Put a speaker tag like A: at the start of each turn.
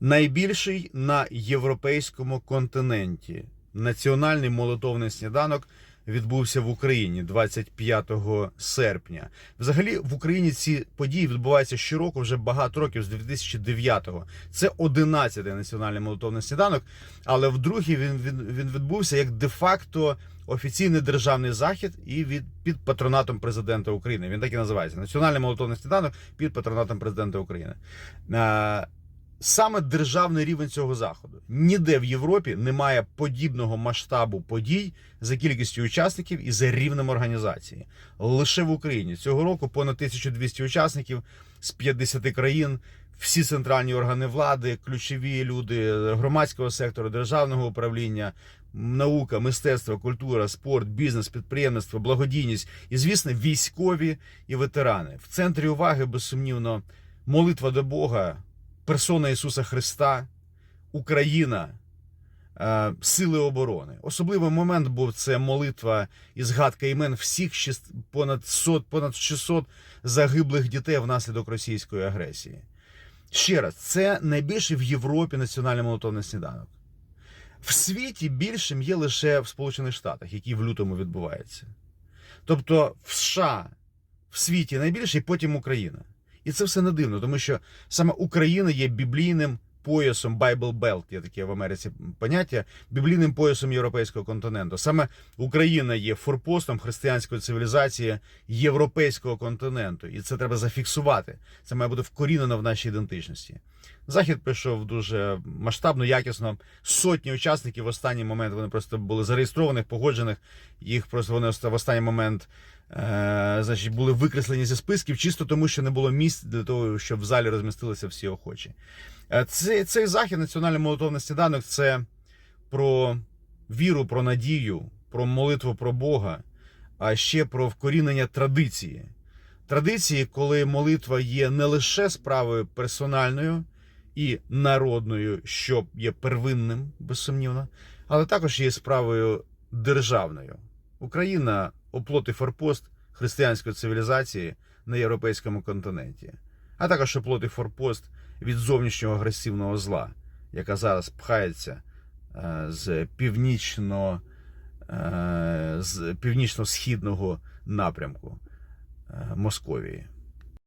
A: найбільший на європейському континенті. Національний молитовний сніданок відбувся в Україні 25 серпня. Взагалі в Україні ці події відбуваються щороку вже багато років з 2009-го. Це 11-й національний молитовний сніданок, але вдруге він, він, він відбувся як де-факто офіційний державний захід і від під патронатом президента України. Він так і називається Національний молитовний сніданок під патронатом президента України. Саме державний рівень цього заходу ніде в Європі немає подібного масштабу подій за кількістю учасників і за рівнем організації. Лише в Україні цього року понад 1200 учасників з 50 країн. Всі центральні органи влади, ключові люди громадського сектору, державного управління, наука, мистецтво, культура, спорт, бізнес, підприємництво, благодійність і, звісно, військові і ветерани. В центрі уваги, безсумнівно, молитва до Бога, персона Ісуса Христа, Україна, е, сили оборони. Особливий момент був це молитва і згадка імен всіх понад сот, понад 600 загиблих дітей внаслідок російської агресії. Ще раз, це найбільший в Європі національний молитовний сніданок. В світі більшим є лише в Сполучених Штатах, який в лютому відбувається. Тобто в США в світі найбільший, потім Україна. І це все не дивно, тому що саме Україна є біблійним поясом Bible Belt, є таке в Америці поняття, біблійним поясом європейського континенту. Саме Україна є форпостом християнської цивілізації європейського континенту, і це треба зафіксувати. Це має бути вкорінено в нашій ідентичності. Захід пройшов дуже масштабно, якісно. Сотні учасників в останній момент вони просто були зареєстрованих, погоджених. Їх просто вони в останній момент значить, були викреслені зі списків, чисто тому, що не було місць для того, щоб в залі розмістилися всі охочі. Е, Цей, цей захід, національний молитовний сніданок, це про віру, про надію, про молитву про Бога, а ще про вкорінення традиції. Традиції, коли молитва є не лише справою персональною і народною, що є первинним, безсумнівно, але також є справою державною. Україна оплот і форпост християнської цивілізації на європейському континенті, а також оплот і форпост від зовнішнього агресивного зла, яка зараз пхається е, з північно, е, з північно-східного напрямку е, Московії.